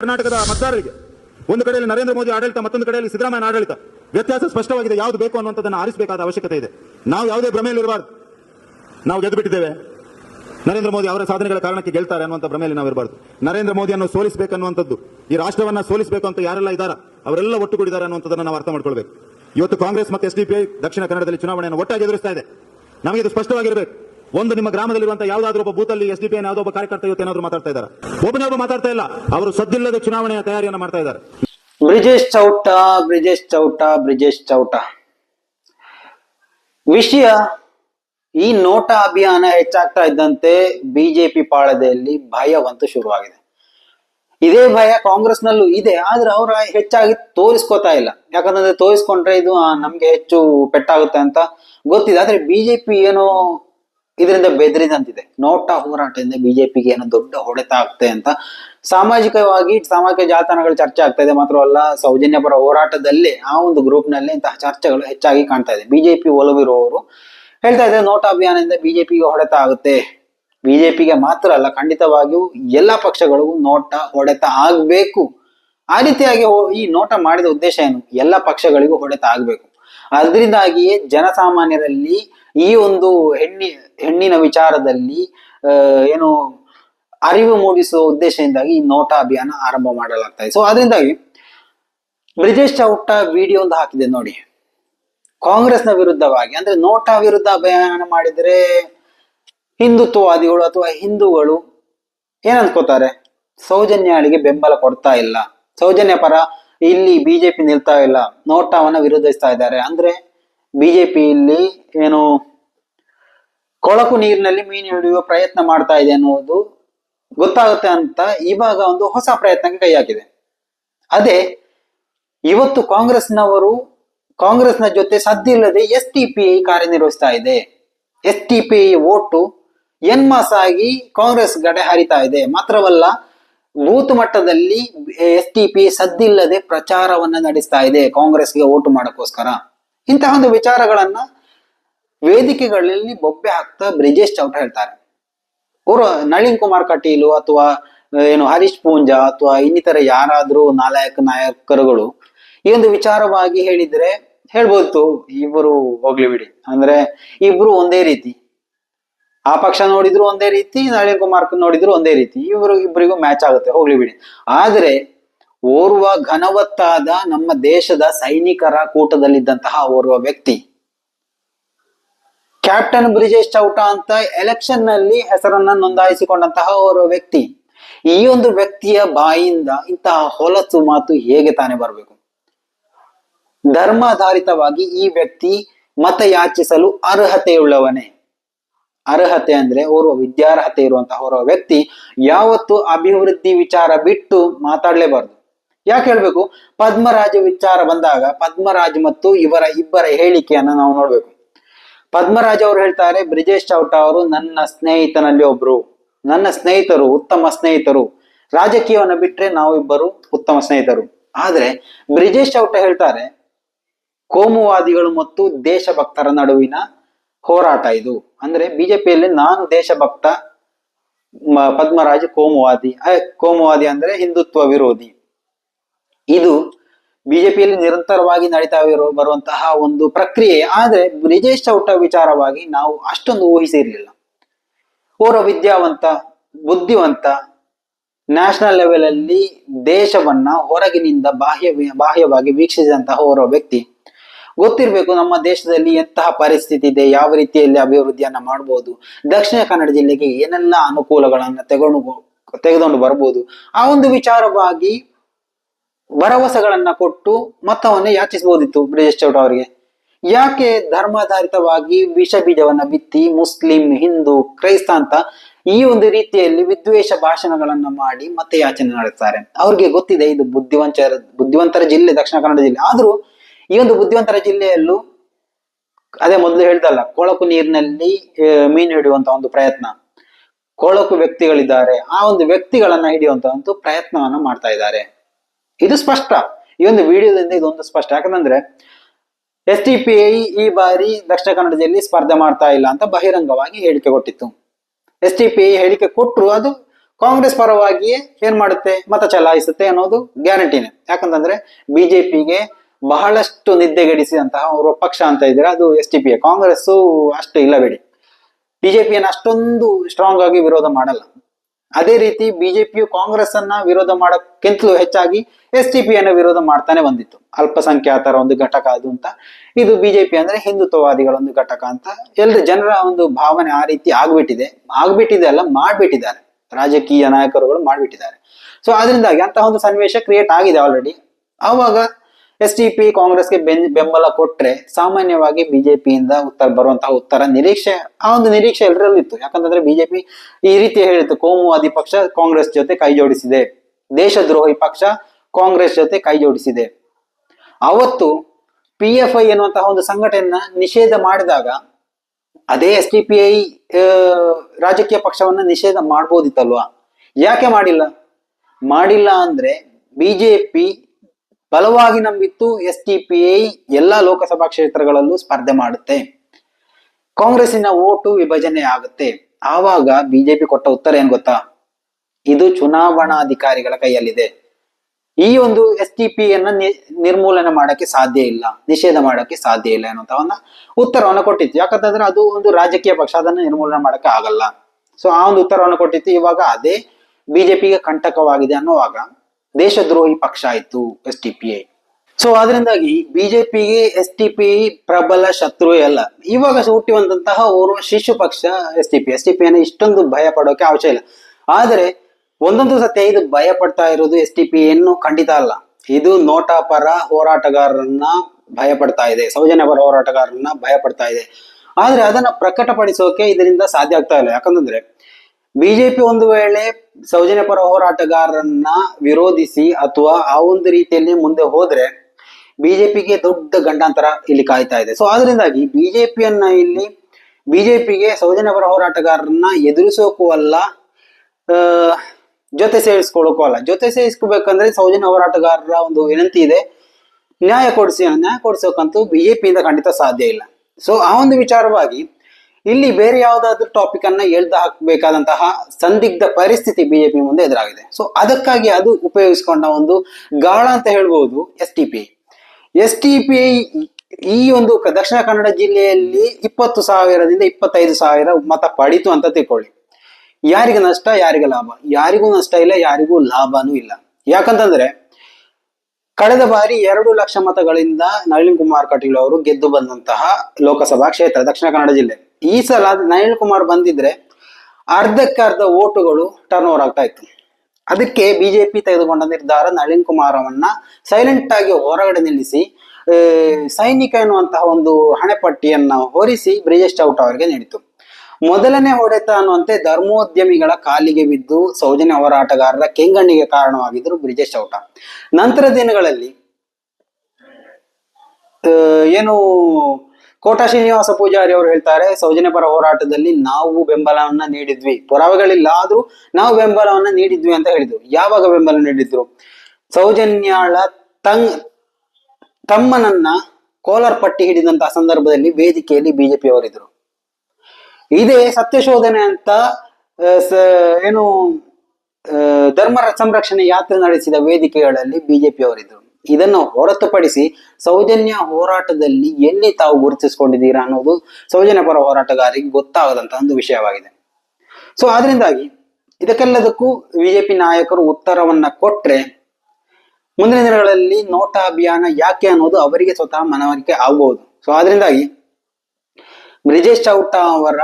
ಕರ್ನಾಟಕದ ಮತದಾರರಿಗೆ. ಒಂದು ಕಡೆಯಲ್ಲಿ ನರೇಂದ್ರ ಮೋದಿ ಆಡಳಿತ, ಮತ್ತೊಂದು ಕಡೆಯಲ್ಲಿ ಸಿದ್ದರಾಮಯ್ಯ ಆಡಳಿತ. ವ್ಯತ್ಯಾಸ ಸ್ಪಷ್ಟವಾಗಿದೆ, ಯಾವ್ದು ಬೇಕು ಅನ್ನುವಂಥದ್ದನ್ನು ಆರಿಸಬೇಕಾದ ಅವಶ್ಯಕತೆ ಇದೆ. ನಾವು ಯಾವುದೇ ಭ್ರಮೆಯಲ್ಲಿ ಇರಬಾರ್ದು. ನಾವು ಗೆದ್ದು ಬಿಟ್ಟಿದ್ದೇವೆ ನರೇಂದ್ರ ಮೋದಿ ಅವರ ಸಾಧನೆಗಳ ಕಾರಣಕ್ಕೆ ಗೆಲ್ತಾರೆ ಅನ್ನುವಂಥ ಭ್ರಮೆಯಲ್ಲಿ ನಾವು ಇರಬಾರ್ದು. ನರೇಂದ್ರ ಮೋದಿಯನ್ನು ಸೋಲಿಸಬೇಕನ್ನುವಂಥದ್ದು ಈ ರಾಷ್ಟ್ರವನ್ನ ಸೋಲಿಸಬೇಕು ಅಂತ ಯಾರೆಲ್ಲ ಇದ್ದಾರೆ, ಅವರೆಲ್ಲ ಒಟ್ಟುಗೂಡಿದ್ದಾರೆ ಅನ್ನುವಂಥದ್ದನ್ನು ನಾವು ಅರ್ಥ ಮಾಡ್ಕೊಳ್ಬೇಕು. ಇವತ್ತು ಕಾಂಗ್ರೆಸ್ ಮತ್ತು ಎಸ್ಡಿಪಿಐ ದಕ್ಷಿಣ ಕನ್ನಡದಲ್ಲಿ ಚುನಾವಣೆಯನ್ನು ಒಟ್ಟಾಗಿ ಎದುರಿಸ್ತಾ ಇದೆ. ನಮಗೆ ಇದು ಸ್ಪಷ್ಟವಾಗಿರಬೇಕು. ಒಂದು ನಿಮ್ಮ ಗ್ರಾಮದಲ್ಲಿರುವಂತಹ ಯಾವ್ದಾದ್ರು ಒಬ್ಬ ಬೂತಲ್ಲಿ ಎಸ್ ಡಿ ಪಿ ಯಾವುದೋ ಒಬ್ಬ ಕಾರ್ಯಕರ್ತ ಇವತ್ತು ಏನಾದ್ರು ಮಾತಾಡ್ತಾ ಇದ್ದಾರೆ? ಒಬ್ಬನೇ ಒಬ್ಬ ಮಾತಾಡ್ತಾ ಇಲ್ಲ. ಅವರು ಸದ್ದಿಲ್ಲದ ಚುನಾವಣೆಯ ತಯಾರಿಯನ್ನು ಮಾಡ್ತಾ ಇದ್ದಾರೆ. ಬ್ರಿಜೇಶ್ ಚೌಟ ಬ್ರಿಜೇಶ್ ಚೌಟ ಬ್ರಿಜೇಶ್ ಚೌಟ. ವಿಷಯ, ಈ ನೋಟ ಅಭಿಯಾನ ಹೆಚ್ಚಾಗ್ತಾ ಇದ್ದಂತೆ ಬಿಜೆಪಿ ಪಾಳದಲ್ಲಿ ಭಯವಂತೂ ಶುರುವಾಗಿದೆ. ಇದೇ ಭಯ ಕಾಂಗ್ರೆಸ್ನಲ್ಲೂ ಇದೆ, ಆದ್ರೆ ಅವರ ಹೆಚ್ಚಾಗಿ ತೋರಿಸ್ಕೋತಾ ಇಲ್ಲ. ಯಾಕಂದ್ರೆ ತೋರಿಸ್ಕೊಂಡ್ರೆ ಇದು ನಮ್ಗೆ ಹೆಚ್ಚು ಪೆಟ್ಟಾಗುತ್ತೆ ಅಂತ ಗೊತ್ತಿದೆ. ಆದ್ರೆ ಬಿಜೆಪಿ ಏನೋ ಇದರಿಂದ ಬೆದರಿದಂತಿದೆ. ನೋಟ ಹೋರಾಟದಿಂದ ಬಿಜೆಪಿಗೆ ಏನೋ ದೊಡ್ಡ ಹೊಡೆತ ಆಗ್ತದೆ ಅಂತ. ಸಾಮಾಜಿಕವಾಗಿ, ಸಾಮಾಜಿಕ ಜಾಲತಾಣಗಳು ಚರ್ಚೆ ಆಗ್ತಾ ಇದೆ. ಮಾತ್ರವಲ್ಲ ಸೌಜನ್ಯ ಪರ ಹೋರಾಟದಲ್ಲಿ ಆ ಒಂದು ಗ್ರೂಪ್ನಲ್ಲಿ ಇಂತಹ ಚರ್ಚೆಗಳು ಹೆಚ್ಚಾಗಿ ಕಾಣ್ತಾ ಇದೆ. ಬಿಜೆಪಿ ಒಲವಿರುವವರು ಹೇಳ್ತಾ ಇದ್ದಾರೆ, ನೋಟ ಅಭಿಯಾನದಿಂದ ಬಿಜೆಪಿಗೆ ಹೊಡೆತ ಆಗುತ್ತೆ. ಬಿಜೆಪಿಗೆ ಮಾತ್ರ ಅಲ್ಲ, ಖಂಡಿತವಾಗಿಯೂ ಎಲ್ಲಾ ಪಕ್ಷಗಳಿಗೂ ನೋಟ ಹೊಡೆತ ಆಗ್ಬೇಕು. ಆ ರೀತಿಯಾಗಿ ಈ ನೋಟ ಮಾಡಿದ ಉದ್ದೇಶ ಏನು? ಎಲ್ಲ ಪಕ್ಷಗಳಿಗೂ ಹೊಡೆತ ಆಗ್ಬೇಕು. ಅದರಿಂದಾಗಿಯೇ ಜನಸಾಮಾನ್ಯರಲ್ಲಿ ಈ ಒಂದು ಹೆಣ್ಣಿ, ಹೆಣ್ಣಿನ ವಿಚಾರದಲ್ಲಿ ಏನು ಅರಿವು ಮೂಡಿಸುವ ಉದ್ದೇಶದಿಂದಾಗಿ ಈ ನೋಟಾ ಅಭಿಯಾನ ಆರಂಭ ಮಾಡಲಾಗ್ತಾ ಇದೆ. ಸೊ ಅದರಿಂದಾಗಿ ಬ್ರಿಜೇಶ್ ಚೌಟ ವಿಡಿಯೋ ಒಂದು ಹಾಕಿದೆ ನೋಡಿ. ಕಾಂಗ್ರೆಸ್ನ ವಿರುದ್ಧವಾಗಿ, ಅಂದ್ರೆ ನೋಟಾ ವಿರುದ್ಧ ಅಭಿಯಾನ ಮಾಡಿದ್ರೆ ಹಿಂದುತ್ವವಾದಿಗಳು ಅಥವಾ ಹಿಂದೂಗಳು ಏನ್ ಅನ್ಕೋತಾರೆ? ಸೌಜನ್ಯಾಳಿಗೆ ಬೆಂಬಲ ಕೊಡ್ತಾ ಇಲ್ಲ. ಸೌಜನ್ಯ ಪರ ಇಲ್ಲಿ ಬಿಜೆಪಿ ನಿಲ್ತಾ ಇಲ್ಲ. ನೋಟಾವನ್ನ ವಿರೋಧಿಸ್ತಾ ಇದ್ದಾರೆ. ಅಂದ್ರೆ ಬಿಜೆಪಿ ಇಲ್ಲಿ ಏನು ಕೊಳಕು ನೀರಿನಲ್ಲಿ ಮೀನು ಹಿಡಿಯುವ ಪ್ರಯತ್ನ ಮಾಡ್ತಾ ಇದೆ ಅನ್ನುವುದು ಗೊತ್ತಾಗುತ್ತೆ ಅಂತ ಇವಾಗ ಒಂದು ಹೊಸ ಪ್ರಯತ್ನಕ್ಕೆ ಕೈ ಹಾಕಿದೆ. ಅದೇ ಇವತ್ತು ಕಾಂಗ್ರೆಸ್ನವರು, ಕಾಂಗ್ರೆಸ್ನ ಜೊತೆ ಸದ್ದಿಲ್ಲದೆ ಎಸ್ ಟಿ ಪಿ ಐ ಕಾರ್ಯನಿರ್ವಹಿಸ್ತಾ ಇದೆ. S T P I vote en masse ಆಗಿ ಕಾಂಗ್ರೆಸ್ ಗಡೆ ಹರಿತಾ ಇದೆ. ಮಾತ್ರವಲ್ಲ, ಬೂತ್ ಮಟ್ಟದಲ್ಲಿ ಎಸ್ ಟಿ ಪಿ ಸದ್ದಿಲ್ಲದೆ ಪ್ರಚಾರವನ್ನ ನಡೆಸ್ತಾ ಇದೆ ಕಾಂಗ್ರೆಸ್ಗೆ ಓಟು ಮಾಡಕ್ಕೋಸ್ಕರ. ಇಂತಹ ಒಂದು ವಿಚಾರಗಳನ್ನ ವೇದಿಕೆಗಳಲ್ಲಿ ಬೊಬ್ಬೆ ಹಾಕ್ತಾ ಬ್ರಿಜೇಶ್ ಚೌಟ ಹೇಳ್ತಾರೆ. ಅವರು ನಳಿನ್ ಕುಮಾರ್ ಕಟೀಲು ಅಥವಾ ಏನು ಹರೀಶ್ ಪೂಂಜಾ ಅಥವಾ ಇನ್ನಿತರ ಯಾರಾದ್ರೂ ನಾಲಾಯಕ ನಾಯಕರುಗಳು ಈ ಒಂದು ವಿಚಾರವಾಗಿ ಹೇಳಿದ್ರೆ ಹೇಳ್ಬೋದು ಇಬ್ಬರು ಹೋಗ್ಲಿ ಬಿಡಿ. ಅಂದ್ರೆ ಇಬ್ರು ಒಂದೇ ರೀತಿ. ಆ ಪಕ್ಷ ನೋಡಿದ್ರು ಒಂದೇ ರೀತಿ, ನಳಿನ್ ಕುಮಾರ್ ನೋಡಿದ್ರು ಒಂದೇ ರೀತಿ. ಇವರು ಇಬ್ಬರಿಗೂ ಮ್ಯಾಚ್ ಆಗುತ್ತೆ, ಹೋಗ್ಲಿ ಬಿಡಿ. ಆದ್ರೆ ಓರ್ವ ಘನವತ್ತಾದ ನಮ್ಮ ದೇಶದ ಸೈನಿಕರ ಕೂಟದಲ್ಲಿದ್ದಂತಹ ಓರ್ವ ವ್ಯಕ್ತಿ. ಕ್ಯಾಪ್ಟನ್ ಬ್ರಿಜೇಶ್ ಚೌಟ ಅಂತ ಎಲೆಕ್ಷನ್ನಲ್ಲಿ ಹೆಸರನ್ನ ನೋಂದಾಯಿಸಿಕೊಂಡಂತಹ ಓರ್ವ ವ್ಯಕ್ತಿ. ಈ ಒಂದು ವ್ಯಕ್ತಿಯ ಬಾಯಿಂದ ಇಂತಹ ಹೊಲಸು ಮಾತು ಹೇಗೆ ತಾನೇ ಬರಬೇಕು? ಧರ್ಮಾಧಾರಿತವಾಗಿ ಈ ವ್ಯಕ್ತಿ ಮತ ಯಾಚಿಸಲು ಅರ್ಹತೆಯುಳ್ಳವನೇ. ಅರ್ಹತೆ ಅಂದ್ರೆ ಓರ್ವ ವಿದ್ಯಾರ್ಹತೆ ಇರುವಂತಹ ಓರ್ವ ವ್ಯಕ್ತಿ. ಯಾವತ್ತು ಅಭಿವೃದ್ಧಿ ವಿಚಾರ ಬಿಟ್ಟು ಮಾತಾಡ್ಲೇಬಾರ್ದು. ಯಾಕೆ ಹೇಳ್ಬೇಕು? ಪದ್ಮರಾಜ ವಿಚಾರ ಬಂದಾಗ, ಪದ್ಮರಾಜ್ ಮತ್ತು ಇವರ ಇಬ್ಬರ ಹೇಳಿಕೆಯನ್ನ ನಾವು ನೋಡ್ಬೇಕು. ಪದ್ಮರಾಜ್ ಅವರು ಹೇಳ್ತಾರೆ, ಬ್ರಿಜೇಶ್ ಚೌಟ ಅವರು ನನ್ನ ಸ್ನೇಹಿತನಲ್ಲಿ ಒಬ್ರು. ನನ್ನ ಸ್ನೇಹಿತರು, ಉತ್ತಮ ಸ್ನೇಹಿತರು. ರಾಜಕೀಯವನ್ನು ಬಿಟ್ರೆ ನಾವಿಬ್ಬರು ಉತ್ತಮ ಸ್ನೇಹಿತರು. ಆದ್ರೆ, ಬ್ರಿಜೇಶ್ ಚೌಟ ಹೇಳ್ತಾರೆ, ಕೋಮುವಾದಿಗಳು ಮತ್ತು ದೇಶಭಕ್ತರ ನಡುವಿನ ಹೋರಾಟ ಇದು. ಅಂದ್ರೆ ಬಿಜೆಪಿಯಲ್ಲಿ ನಾನು ದೇಶಭಕ್ತ ಪದ್ಮರಾಜ್ ಕೋಮುವಾದಿ. ಕೋಮುವಾದಿ ಅಂದ್ರೆ ಹಿಂದುತ್ವ ವಿರೋಧಿ. ಇದು ಬಿಜೆಪಿಯಲ್ಲಿ ನಿರಂತರವಾಗಿ ನಡೀತಾ ಇರೋ ಬರುವಂತಹ ಒಂದು ಪ್ರಕ್ರಿಯೆ. ಆದ್ರೆ ಬ್ರಿಜೇಶ್ ಚೌಟ ವಿಚಾರವಾಗಿ ನಾವು ಅಷ್ಟೊಂದು ಊಹಿಸಿರ್ಲಿಲ್ಲ. ಓರ್ವ ವಿದ್ಯಾವಂತ ಬುದ್ಧಿವಂತ, ನ್ಯಾಷನಲ್ ಲೆವೆಲ್ ಅಲ್ಲಿ ದೇಶವನ್ನ ಹೊರಗಿನಿಂದ ಬಾಹ್ಯ ಬಾಹ್ಯವಾಗಿ ವೀಕ್ಷಿಸಿದಂತಹ ಓರ್ವ ವ್ಯಕ್ತಿ. ಗೊತ್ತಿರಬೇಕು ನಮ್ಮ ದೇಶದಲ್ಲಿ ಎಂತಹ ಪರಿಸ್ಥಿತಿ ಇದೆ, ಯಾವ ರೀತಿಯಲ್ಲಿ ಅಭಿವೃದ್ಧಿಯನ್ನ ಮಾಡಬಹುದು ದಕ್ಷಿಣ ಕನ್ನಡ ಜಿಲ್ಲೆಗೆ ಏನೆಲ್ಲ ಅನುಕೂಲಗಳನ್ನ ತೆಗೊಂಡು ತೆಗೆದುಕೊಂಡು ಬರ್ಬೋದು. ಆ ಒಂದು ವಿಚಾರವಾಗಿ ಭರವಸೆಗಳನ್ನ ಕೊಟ್ಟು ಮತವನ್ನು ಯಾಚಿಸಬಹುದಿತ್ತು ಬ್ರಿಜೇಶ್ ಚೌಟ ಅವರಿಗೆ. ಯಾಕೆ ಧರ್ಮಾಧಾರಿತವಾಗಿ ವಿಷ ಬೀಜವನ್ನ ಬಿತ್ತಿ ಮುಸ್ಲಿಂ, ಹಿಂದೂ, ಕ್ರೈಸ್ತ ಅಂತ ಈ ಒಂದು ರೀತಿಯಲ್ಲಿ ವಿದ್ವೇಷ ಭಾಷಣಗಳನ್ನ ಮಾಡಿ ಮತ್ತೆ ಯಾಚನೆ ನಡೆಸ್ತಾರೆ? ಅವ್ರಿಗೆ ಗೊತ್ತಿದೆ ಇದು ಬುದ್ಧಿವಂತರ ಬುದ್ಧಿವಂತರ ಜಿಲ್ಲೆ, ದಕ್ಷಿಣ ಕನ್ನಡ ಜಿಲ್ಲೆ. ಆದ್ರೂ ಈ ಒಂದು ಬುದ್ಧಿವಂತರ ಜಿಲ್ಲೆಯಲ್ಲೂ ಅದೇ ಮೊದಲು ಹೇಳ್ದಲ್ಲ, ಕೊಳಕು ನೀರಿನಲ್ಲಿ ಮೀನು ಹಿಡಿಯುವಂತ ಒಂದು ಪ್ರಯತ್ನ. ಕೊಳಕು ವ್ಯಕ್ತಿಗಳಿದ್ದಾರೆ. ಆ ಒಂದು ವ್ಯಕ್ತಿಗಳನ್ನ ಹಿಡಿಯುವಂತ ಒಂದು ಪ್ರಯತ್ನವನ್ನ ಮಾಡ್ತಾ ಇದ್ದಾರೆ. ಇದು ಸ್ಪಷ್ಟ. ಈ ಒಂದು ವಿಡಿಯೋದಿಂದ ಇದೊಂದು ಸ್ಪಷ್ಟ. ಯಾಕಂದ್ರೆ ಎಸ್ ಟಿ ಪಿ ಐ ಈ ಬಾರಿ ದಕ್ಷಿಣ ಕನ್ನಡ ಕನ್ನಡದಲ್ಲಿ ಸ್ಪರ್ಧೆ ಮಾಡ್ತಾ ಇಲ್ಲ ಅಂತ ಬಹಿರಂಗವಾಗಿ ಹೇಳಿಕೆ ಕೊಟ್ಟಿತ್ತು. ಎಸ್ ಟಿ ಪಿ ಐ ಹೇಳಿಕೆ ಕೊಟ್ಟರು ಅದು ಕಾಂಗ್ರೆಸ್ ಪರವಾಗಿಯೇ ಏನ್ ಮಾಡುತ್ತೆ, ಮತ ಚಲಾಯಿಸುತ್ತೆ ಅನ್ನೋದು ಗ್ಯಾರಂಟಿನೇ. ಯಾಕಂತಂದ್ರೆ ಬಿಜೆಪಿಗೆ ಬಹಳಷ್ಟು ನಿದ್ದೆಗೆಡಿಸಿದಂತಹ ಅವರು ಪಕ್ಷ ಅಂತ ಇದ್ರೆ ಅದು ಎಸ್ ಟಿ ಪಿ ಕಾಂಗ್ರೆಸ್ ಅಷ್ಟು ಇಲ್ಲ ಬಿಡಿ ಬಿಜೆಪಿಯನ್ನು ಅಷ್ಟೊಂದು ಸ್ಟ್ರಾಂಗ್ ಆಗಿ ವಿರೋಧ ಮಾಡಲ್ಲ. ಅದೇ ರೀತಿ ಬಿಜೆಪಿಯು ಕಾಂಗ್ರೆಸ್ ಅನ್ನ ವಿರೋಧ ಮಾಡೋಕ್ಕಿಂತಲೂ ಹೆಚ್ಚಾಗಿ ಎಸ್ ಟಿ ಪಿಯನ್ನು ವಿರೋಧ ಮಾಡ್ತಾನೆ ಬಂದಿತ್ತು. ಅಲ್ಪಸಂಖ್ಯಾತರ ಒಂದು ಘಟಕ ಅದು ಅಂತ. ಇದು ಬಿಜೆಪಿ ಅಂದ್ರೆ ಹಿಂದುತ್ವವಾದಿಗಳ ಒಂದು ಘಟಕ ಅಂತ. ಎಲ್ಲ ಜನರ ಒಂದು ಭಾವನೆ ಆ ರೀತಿ ಆಗ್ಬಿಟ್ಟಿದೆ. ಆಗ್ಬಿಟ್ಟಿದೆ ಅಲ್ಲ, ಮಾಡ್ಬಿಟ್ಟಿದ್ದಾರೆ. ರಾಜಕೀಯ ನಾಯಕರುಗಳು ಮಾಡ್ಬಿಟ್ಟಿದ್ದಾರೆ. ಸೊ ಅದರಿಂದಾಗಿ ಅಂತಹ ಒಂದು ಸನ್ನಿವೇಶ ಕ್ರಿಯೇಟ್ ಆಗಿದೆ ಆಲ್ರೆಡಿ ಆವಾಗ ಎಸ್ ಟಿ ಪಿ ಕಾಂಗ್ರೆಸ್ಗೆ ಬೆಂಬಲ ಕೊಟ್ರೆ ಸಾಮಾನ್ಯವಾಗಿ ಬಿಜೆಪಿಯಿಂದ ಉತ್ತರ, ಬರುವಂತಹ ಉತ್ತರ ನಿರೀಕ್ಷೆ, ಆ ಒಂದು ನಿರೀಕ್ಷೆ ಎಲ್ಲರಲ್ಲೂ ಇತ್ತು ಯಾಕಂತಂದ್ರೆ ಬಿಜೆಪಿ ಈ ರೀತಿ ಹೇಳಿತ್ತು, ಕೋಮುವಾದಿ ಪಕ್ಷ ಕಾಂಗ್ರೆಸ್ ಜೊತೆ ಕೈ ಜೋಡಿಸಿದೆ. ದೇಶದ್ರೋಹಿ ಪಕ್ಷ ಕಾಂಗ್ರೆಸ್ ಜೊತೆ ಕೈ ಜೋಡಿಸಿದೆ. ಅವತ್ತು ಪಿ ಎಫ್ ಐ ಎನ್ನುವಂತಹ ಒಂದು ಸಂಘಟನೆಯನ್ನ ನಿಷೇಧ ಮಾಡಿದಾಗ ಅದೇ ಎಸ್ ಟಿ ಪಿ ಐ ರಾಜಕೀಯ ಪಕ್ಷವನ್ನ ನಿಷೇಧ ಮಾಡ್ಬೋದಿತ್ತಲ್ವಾ? ಯಾಕೆ ಮಾಡಿಲ್ಲ? ಮಾಡಿಲ್ಲ ಅಂದ್ರೆ ಬಿಜೆಪಿ ಬಲವಾಗಿ ನಂಬಿತ್ತು ಎಸ್ ಟಿ ಪಿ ಐ ಎಲ್ಲಾ ಲೋಕಸಭಾ ಕ್ಷೇತ್ರಗಳಲ್ಲೂ ಸ್ಪರ್ಧೆ ಮಾಡುತ್ತೆ. ಕಾಂಗ್ರೆಸ್ಸಿನ ಓಟು ವಿಭಜನೆ ಆಗುತ್ತೆ. ಆವಾಗ ಬಿಜೆಪಿ ಕೊಟ್ಟ ಉತ್ತರ ಏನ್ ಗೊತ್ತಾ? ಇದು ಚುನಾವಣಾಧಿಕಾರಿಗಳ ಕೈಯಲ್ಲಿದೆ. ಈ ಒಂದು ಎಸ್ ಟಿ ಪಿ ಅನ್ನ ನಿರ್ಮೂಲನೆ ಮಾಡಕ್ಕೆ ಸಾಧ್ಯ ಇಲ್ಲ. ನಿಷೇಧ ಮಾಡಕ್ಕೆ ಸಾಧ್ಯ ಇಲ್ಲ ಅನ್ನುವಂತ ಒಂದು ಉತ್ತರವನ್ನು ಕೊಟ್ಟಿತ್ತು. ಯಾಕಂತಂದ್ರೆ ಅದು ಒಂದು ರಾಜಕೀಯ ಪಕ್ಷ, ಅದನ್ನ ನಿರ್ಮೂಲನೆ ಮಾಡಕ್ಕೆ ಆಗಲ್ಲ. ಸೊ ಆ ಒಂದು ಉತ್ತರವನ್ನು ಕೊಟ್ಟಿತ್ತು. ಇವಾಗ ಅದೇ ಬಿಜೆಪಿಗೆ ಕಂಟಕವಾಗಿದೆ ಅನ್ನುವಾಗ ದೇಶದ್ರೋಹಿ ಪಕ್ಷ ಆಯ್ತು S T P I so ಅದರಿಂದಾಗಿ ಬಿಜೆಪಿಗೆ ಎಸ್ ಟಿ ಪಿ ಪ್ರಬಲ ಶತ್ರು ಅಲ್ಲ. ಇವಾಗ ಹುಟ್ಟಿವಂತಹ ಓರ್ವ ಶಿಶು ಪಕ್ಷ S T P S T P ಅನ್ನ ಇಷ್ಟೊಂದು ಭಯ ಪಡೋಕೆ ಅವಶ್ಯ ಇಲ್ಲ. ಆದರೆ, ಒಂದೊಂದು ಸತ್ಯ ಇದು ಭಯ ಪಡ್ತಾ ಇರೋದು ಎಸ್ ಟಿ ಪಿ ಏನು ಖಂಡಿತ ಅಲ್ಲ. ಇದು ನೋಟಾ ಪರ ಹೋರಾಟಗಾರರನ್ನ ಭಯ ಪಡ್ತಾ ಇದೆ. ಸೌಜನ್ಯ ಪರ ಹೋರಾಟಗಾರರನ್ನ ಭಯ ಪಡ್ತಾ ಇದೆ. ಆದ್ರೆ ಅದನ್ನ ಪ್ರಕಟಪಡಿಸೋಕೆ ಇದರಿಂದ ಸಾಧ್ಯ ಆಗ್ತಾ ಇಲ್ಲ. ಯಾಕಂತಂದ್ರೆ ಬಿಜೆಪಿ ಒಂದು ವೇಳೆ ಸೌಜನ್ಯ ಪರ ಹೋರಾಟಗಾರರನ್ನ ವಿರೋಧಿಸಿ ಅಥವಾ ಆ ಒಂದು ರೀತಿಯಲ್ಲಿ ಮುಂದೆ ಹೋದ್ರೆ ಬಿಜೆಪಿಗೆ ದೊಡ್ಡ ಗಂಡಾಂತರ ಇಲ್ಲಿ ಕಾಯ್ತಾ ಇದೆ. ಸೊ ಅದರಿಂದಾಗಿ ಬಿಜೆಪಿಯನ್ನ ಇಲ್ಲಿ ಬಿಜೆಪಿಗೆ ಸೌಜನ್ಯ ಪರ ಹೋರಾಟಗಾರರನ್ನ ಎದುರಿಸೋಕು ಅಲ್ಲ ಜೊತೆ ಸೇರಿಸ್ಕೊಳ್ಳೋಕು ಅಲ್ಲ. ಜೊತೆ ಸೇರಿಸ್ಕೋಬೇಕಂದ್ರೆ ಸೌಜನ್ಯ ಹೋರಾಟಗಾರರ ಒಂದು ವಿನಂತಿ ಇದೆ. ನ್ಯಾಯ ಕೊಡಿಸಿ, ನ್ಯಾಯ ಕೊಡಿಸೋಕಂತೂ ಬಿಜೆಪಿಯಿಂದ ಖಂಡಿತ ಸಾಧ್ಯ ಇಲ್ಲ. ಸೊ ಆ ಒಂದು ವಿಚಾರವಾಗಿ ಇಲ್ಲಿ ಬೇರೆ ಯಾವುದಾದ್ರೂ ಟಾಪಿಕ್ ಅನ್ನ ಎಳ್ದು ಹಾಕಬೇಕಾದಂತಹ ಸಂದಿಗ್ಧ ಪರಿಸ್ಥಿತಿ ಬಿಜೆಪಿ ಮುಂದೆ ಎದುರಾಗಿದೆ. ಸೊ ಅದಕ್ಕಾಗಿ ಅದು ಉಪಯೋಗಿಸಿಕೊಂಡ ಒಂದು ಗಾಳ ಅಂತ ಹೇಳ್ಬೋದು ಎಸ್ ಟಿ ಎಸ್ ಟಿ ಈ ಒಂದು ದಕ್ಷಿಣ ಕನ್ನಡ ಜಿಲ್ಲೆಯಲ್ಲಿ ಇಪ್ಪತ್ತು ಸಾವಿರದಿಂದ ಇಪ್ಪತ್ತೈದು ಸಾವಿರ ಮತ ಪಡಿತು ಅಂತ ತಿಳ್ಕೊಳ್ಳಿ. ಯಾರಿಗೆ ನಷ್ಟ, ಯಾರಿಗೆ ಲಾಭ. ಯಾರಿಗೂ ನಷ್ಟ ಇಲ್ಲ, ಯಾರಿಗೂ ಲಾಭನೂ ಇಲ್ಲ. ಯಾಕಂತಂದ್ರೆ ಕಳೆದ ಬಾರಿ ಎರಡು ಲಕ್ಷ ಮತಗಳಿಂದ ನಳಿನ್ ಕುಮಾರ್ ಕಟೀಲ್ ಅವರು ಗೆದ್ದು ಬಂದಂತಹ ಲೋಕಸಭಾ ಕ್ಷೇತ್ರ, ದಕ್ಷಿಣ ಕನ್ನಡ ಜಿಲ್ಲೆ. ಈ ಸಲ ನಳಿನ್ ಕುಮಾರ್ ಬಂದಿದ್ರೆ ಅರ್ಧಕ್ಕೆ ಅರ್ಧ ಓಟುಗಳು ಟರ್ನ್ ಓವರ್ ಆಗ್ತಾ ಇತ್ತು. ಅದಕ್ಕೆ ಬಿಜೆಪಿ ತೆಗೆದುಕೊಂಡ ನಿರ್ಧಾರ ನಳಿನ್ ಕುಮಾರ್ ಅವನ್ನ ಸೈಲೆಂಟ್ ಆಗಿ ಹೊರಗಡೆ ನಿಲ್ಲಿಸಿ ಸೈನಿಕ ಎನ್ನುವಂತಹ ಒಂದು ಹಣೆಪಟ್ಟಿಯನ್ನ ಹೊರಿಸಿ ಬ್ರಿಜೇಶ್ ಚೌಟ ಅವರಿಗೆ ನೀಡಿತು. ಮೊದಲನೇ ಹೊಡೆತ ಅನ್ನುವಂತೆ ಧರ್ಮೋದ್ಯಮಿಗಳ ಕಾಲಿಗೆ ಬಿದ್ದು ಸೌಜನ್ಯ ಹೋರಾಟಗಾರರ ಕೆಂಗಣ್ಣಿಗೆ ಕಾರಣವಾಗಿದ್ದರು ಬ್ರಿಜೇಶ್ ಚೌಟ. ನಂತರ ದಿನಗಳಲ್ಲಿ ಏನು ಕೋಟಾ ಶ್ರೀನಿವಾಸ ಪೂಜಾರಿ ಅವರು ಹೇಳ್ತಾರೆ ಸೌಜನ್ಯ ಪರ ಹೋರಾಟದಲ್ಲಿ ನಾವು ಬೆಂಬಲವನ್ನ ನೀಡಿದ್ವಿ. ಪುರಾವೆಗಳಿಲ್ಲ ಆದ್ರೂ ನಾವು ಬೆಂಬಲವನ್ನ ನೀಡಿದ್ವಿ ಅಂತ ಹೇಳಿದ್ರು. ಯಾವಾಗ ಬೆಂಬಲ ನೀಡಿದ್ರು? ಸೌಜನ್ಯಾಳ ತಂಗ್, ತಮ್ಮನನ್ನ ಕೋಲಾರ್ ಪಟ್ಟಿ ಹಿಡಿದಂತಹ ಸಂದರ್ಭದಲ್ಲಿ ವೇದಿಕೆಯಲ್ಲಿ ಬಿಜೆಪಿ ಅವರಿದ್ರು. ಇದೇ ಸತ್ಯಶೋಧನೆ ಅಂತ ಏನು ಧರ್ಮ ಸಂರಕ್ಷಣೆ ಯಾತ್ರೆ ನಡೆಸಿದ ವೇದಿಕೆಗಳಲ್ಲಿ ಬಿಜೆಪಿ ಅವರಿದ್ರು. ಇದನ್ನು ಹೊರತುಪಡಿಸಿ ಸೌಜನ್ಯ ಹೋರಾಟದಲ್ಲಿ ಎಲ್ಲಿ ತಾವು ಗುರುತಿಸಿಕೊಂಡಿದ್ದೀರಾ ಅನ್ನೋದು ಸೌಜನ್ಯ ಪರ ಹೋರಾಟಗಾರಿಗೆ ಗೊತ್ತಾಗದಂತ ಒಂದು ವಿಷಯವಾಗಿದೆ. ಸೊ ಆದ್ರಿಂದಾಗಿ ಇದಕ್ಕೆಲ್ಲದಕ್ಕೂ ಬಿಜೆಪಿ ನಾಯಕರು ಉತ್ತರವನ್ನ ಕೊಟ್ರೆ ಮುಂದಿನ ದಿನಗಳಲ್ಲಿ ನೋಟಾ ಅಭಿಯಾನ ಯಾಕೆ ಅನ್ನೋದು ಅವರಿಗೆ ಸ್ವತಃ ಮನವರಿಕೆ ಆಗಬಹುದು ಸೊ ಆದ್ರಿಂದಾಗಿ ಬ್ರಿಜೇಶ್ ಚೌಟ ಅವರ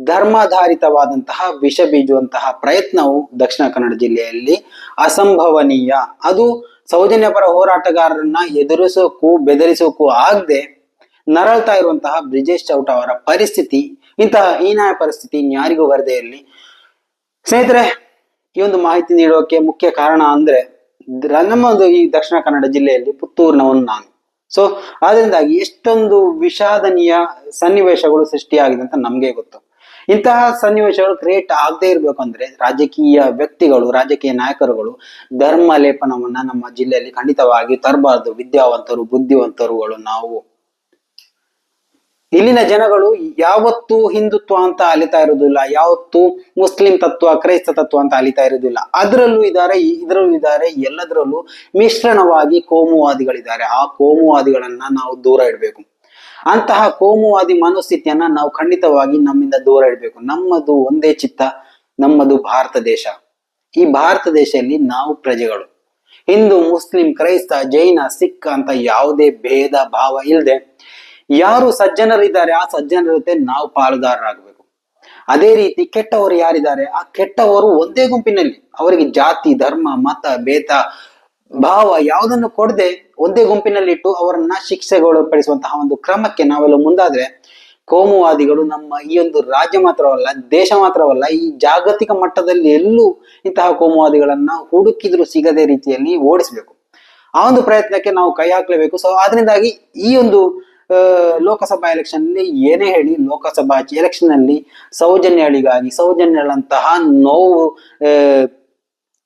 ಧರ್ಮಾಧಾರಿತವಾದಂತಹ ವಿಷ ಬೀಜುವಂತಹ ಪ್ರಯತ್ನವು ದಕ್ಷಿಣ ಕನ್ನಡ ಜಿಲ್ಲೆಯಲ್ಲಿ ಅಸಂಭವನೀಯ. ಅದು ಸೌಜನ್ಯ ಪರ ಹೋರಾಟಗಾರರನ್ನ ಎದುರಿಸೋಕ್ಕೂ ಬೆದರಿಸೋಕ್ಕೂ ಆಗದೆ ನರಳ್ತಾ ಇರುವಂತಹ ಬ್ರಿಜೇಶ್ ಚೌಟ ಅವರ ಪರಿಸ್ಥಿತಿ, ಇಂತಹ ಹೀನಾಯ ಪರಿಸ್ಥಿತಿ ಇನ್ಯಾರಿಗೂ ಬರದೇ ಇರಲಿ. ಸ್ನೇಹಿತರೆ, ಈ ಒಂದು ಮಾಹಿತಿ ನೀಡೋಕೆ ಮುಖ್ಯ ಕಾರಣ ಅಂದ್ರೆ ದ್ರ- ನಮ್ಮ ಒಂದು ಈ ದಕ್ಷಿಣ ಕನ್ನಡ ಜಿಲ್ಲೆಯಲ್ಲಿ ಪುತ್ತೂರಿನವನು ನಾನು. ಸೊ ಆದ್ರಿಂದಾಗಿ ಎಷ್ಟೊಂದು ವಿಷಾದನೀಯ ಸನ್ನಿವೇಶಗಳು ಸೃಷ್ಟಿಯಾಗಿದೆ ಅಂತ ನಮ್ಗೆ ಗೊತ್ತು. ಇಂತಹ ಸನ್ನಿವೇಶಗಳು ಕ್ರಿಯೇಟ್ ಆಗದೆ ಅಂದ್ರೆ ರಾಜಕೀಯ ವ್ಯಕ್ತಿಗಳು, ರಾಜಕೀಯ ನಾಯಕರುಗಳು ಧರ್ಮ ಲೇಪನವನ್ನ ನಮ್ಮ ಜಿಲ್ಲೆಯಲ್ಲಿ ಖಂಡಿತವಾಗಿ ತರಬಾರದು. ವಿದ್ಯಾವಂತರು, ಬುದ್ಧಿವಂತರುಗಳು ನಾವು. ಇಲ್ಲಿನ ಜನಗಳು ಯಾವತ್ತೂ ಹಿಂದುತ್ವ ಅಂತ ಅಲಿತಾ ಇರುವುದಿಲ್ಲ. ಯಾವತ್ತೂ ಮುಸ್ಲಿಂ ತತ್ವ, ಕ್ರೈಸ್ತ ತತ್ವ ಅಂತ ಅಲಿತಾ ಇರುವುದಿಲ್ಲ. ಅದರಲ್ಲೂ ಇದ್ದಾರೆ, ಇದರಲ್ಲೂ ಇದ್ದಾರೆ, ಎಲ್ಲದರಲ್ಲೂ ಮಿಶ್ರಣವಾಗಿ ಕೋಮುವಾದಿಗಳಿದ್ದಾರೆ. ಆ ಕೋಮುವಾದಿಗಳನ್ನ ನಾವು ದೂರ ಇಡಬೇಕು. ಅಂತಹ ಕೋಮುವಾದಿ ಮನೋಸ್ಥಿತಿಯನ್ನ ನಾವು ಖಂಡಿತವಾಗಿ ನಮ್ಮಿಂದ ದೂರ ಇಡಬೇಕು. ನಮ್ಮದು ಒಂದೇ ಚಿತ್ತ, ನಮ್ಮದು ಭಾರತ ದೇಶ. ಈ ಭಾರತ ದೇಶದಲ್ಲಿ ನಾವು ಪ್ರಜೆಗಳು. ಹಿಂದೂ, ಮುಸ್ಲಿಂ, ಕ್ರೈಸ್ತ, ಜೈನ, ಸಿಖ್ ಅಂತ ಯಾವುದೇ ಭೇದ, ಭಾವ ಇಲ್ಲದೆ ಯಾರು ಸಜ್ಜನರಿದ್ದಾರೆ, ಆ ಸಜ್ಜನರ ಜೊತೆ ನಾವು ಪಾಲುದಾರರಾಗಬೇಕು. ಅದೇ ರೀತಿ ಕೆಟ್ಟವರು ಯಾರಿದ್ದಾರೆ, ಆ ಕೆಟ್ಟವರು ಒಂದೇ ಗುಂಪಿನಲ್ಲಿ. ಅವರಿಗೆ ಜಾತಿ, ಧರ್ಮ, ಮತ, ಭೇದ ಭಾವ ಯಾವುದನ್ನು ಕೊಡದೆ ಒಂದೇ ಗುಂಪಿನಲ್ಲಿಟ್ಟು ಅವರನ್ನ ಶಿಕ್ಷೆಗೊಳಪಡಿಸುವಂತಹ ಒಂದು ಕ್ರಮಕ್ಕೆ ನಾವೆಲ್ಲ ಮುಂದಾದ್ರೆ ಕೋಮುವಾದಿಗಳು ನಮ್ಮ ಈ ಒಂದು ರಾಜ್ಯ ಮಾತ್ರವಲ್ಲ, ದೇಶ ಮಾತ್ರವಲ್ಲ, ಈ ಜಾಗತಿಕ ಮಟ್ಟದಲ್ಲಿ ಎಲ್ಲೂ ಇಂತಹ ಕೋಮುವಾದಿಗಳನ್ನ ಹುಡುಕಿದ್ರು ಸಿಗದೆ ರೀತಿಯಲ್ಲಿ ಓಡಿಸ್ಬೇಕು. ಆ ಒಂದು ಪ್ರಯತ್ನಕ್ಕೆ ನಾವು ಕೈ ಹಾಕ್ಲೇಬೇಕು. ಸೊ ಅದರಿಂದಾಗಿ ಈ ಒಂದು ಲೋಕಸಭಾ ಎಲೆಕ್ಷನ್ ಅಲ್ಲಿ ಏನೇ ಹೇಳಿ ಲೋಕಸಭಾ ಎಲೆಕ್ಷನ್ ಅಲ್ಲಿ ಸೌಜನ್ಯಗಳಿಗಾಗಿ ಸೌಜನ್ಯಗಳಂತಹ ನೋವು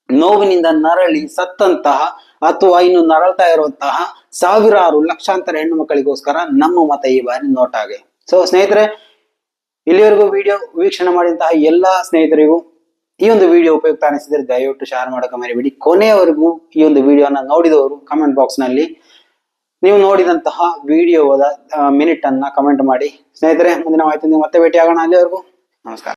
ನೋವಿನಿಂದ ನರಳಿ ಸತ್ತಂತಹ ಅಥವಾ ಇನ್ನು ನರಳ್ತಾ ಇರುವಂತಹ ಸಾವಿರಾರು ಲಕ್ಷಾಂತರ ಹೆಣ್ಣು ಮಕ್ಕಳಿಗೋಸ್ಕರ ನಮ್ಮ ಮತ ಈ ಬಾರಿ ನೋಟಾಗೆ ಸೊ ಸ್ನೇಹಿತರೆ, ಇಲ್ಲಿವರೆಗೂ ವಿಡಿಯೋ ವೀಕ್ಷಣೆ ಮಾಡಿದಂತಹ ಎಲ್ಲಾ ಸ್ನೇಹಿತರಿಗೂ ಈ ಒಂದು ವಿಡಿಯೋ ಉಪಯುಕ್ತ ಅನಿಸಿದ್ರೆ ದಯವಿಟ್ಟು ಶೇರ್ ಮಾಡೋಕೆ ಮರಿಬೇಡಿ. ಕೊನೆಯವರೆಗೂ ಈ ಒಂದು ವಿಡಿಯೋನ ನೋಡಿದವರು ಕಮೆಂಟ್ ಬಾಕ್ಸ್ನಲ್ಲಿ. ನೀವು ನೋಡಿದಂತಹ ವಿಡಿಯೋದ ಮಿನಿಟ್ ಅನ್ನ ಕಮೆಂಟ್ ಮಾಡಿ. ಸ್ನೇಹಿತರೆ, ಮುಂದಿನ ಮಾಹಿತಿ ಮತ್ತೆ ಭೇಟಿ ಆಗೋಣ ಅಲ್ಲಿವರೆಗೂ ನಮಸ್ಕಾರ.